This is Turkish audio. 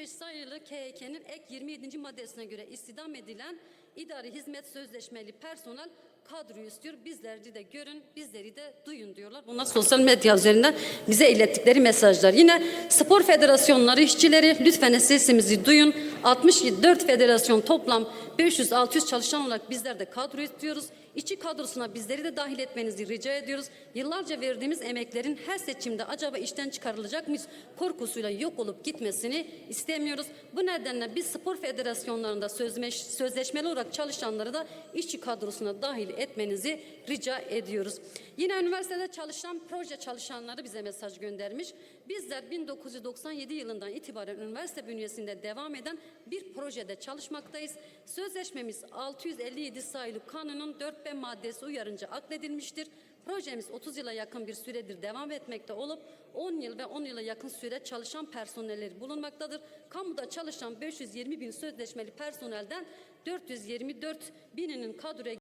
75 sayılı KHK'nin ek 27. maddesine göre istihdam edilen idari hizmet sözleşmeli personel kadroyu istiyor. Bizleri de görün, bizleri de duyun diyorlar. Bunlar sosyal medya üzerinden bize ilettikleri mesajlar. Yine spor federasyonları işçileri lütfen sesimizi duyun. 64 federasyon toplam 500-600 çalışan olarak bizler de kadro istiyoruz. İçi kadrosuna bizleri de dahil etmenizi rica ediyoruz. Yıllarca verdiğimiz emeklerin her seçimde acaba işten çıkarılacak mıyız korkusuyla yok olup gitmesini istemiyoruz. Bu nedenle biz spor federasyonlarında sözleş, sözleşmeli olarak çalışanları da işçi kadrosuna dahil etmenizi rica ediyoruz. Yine üniversitede çalışan proje çalışanları bize mesaj göndermiş. Bizler 1997 yılından itibaren üniversite bünyesinde devam eden bir projede çalışmaktayız. Sözleşmemiz 657 sayılı kanunun 4B maddesi uyarınca akledilmiştir. Projemiz 30 yıla yakın bir süredir devam etmekte olup 10 yıl ve 10 yıla yakın süre çalışan personelleri bulunmaktadır. Kamuda çalışan 520 bin sözleşmeli personelden 424 bininin kadroya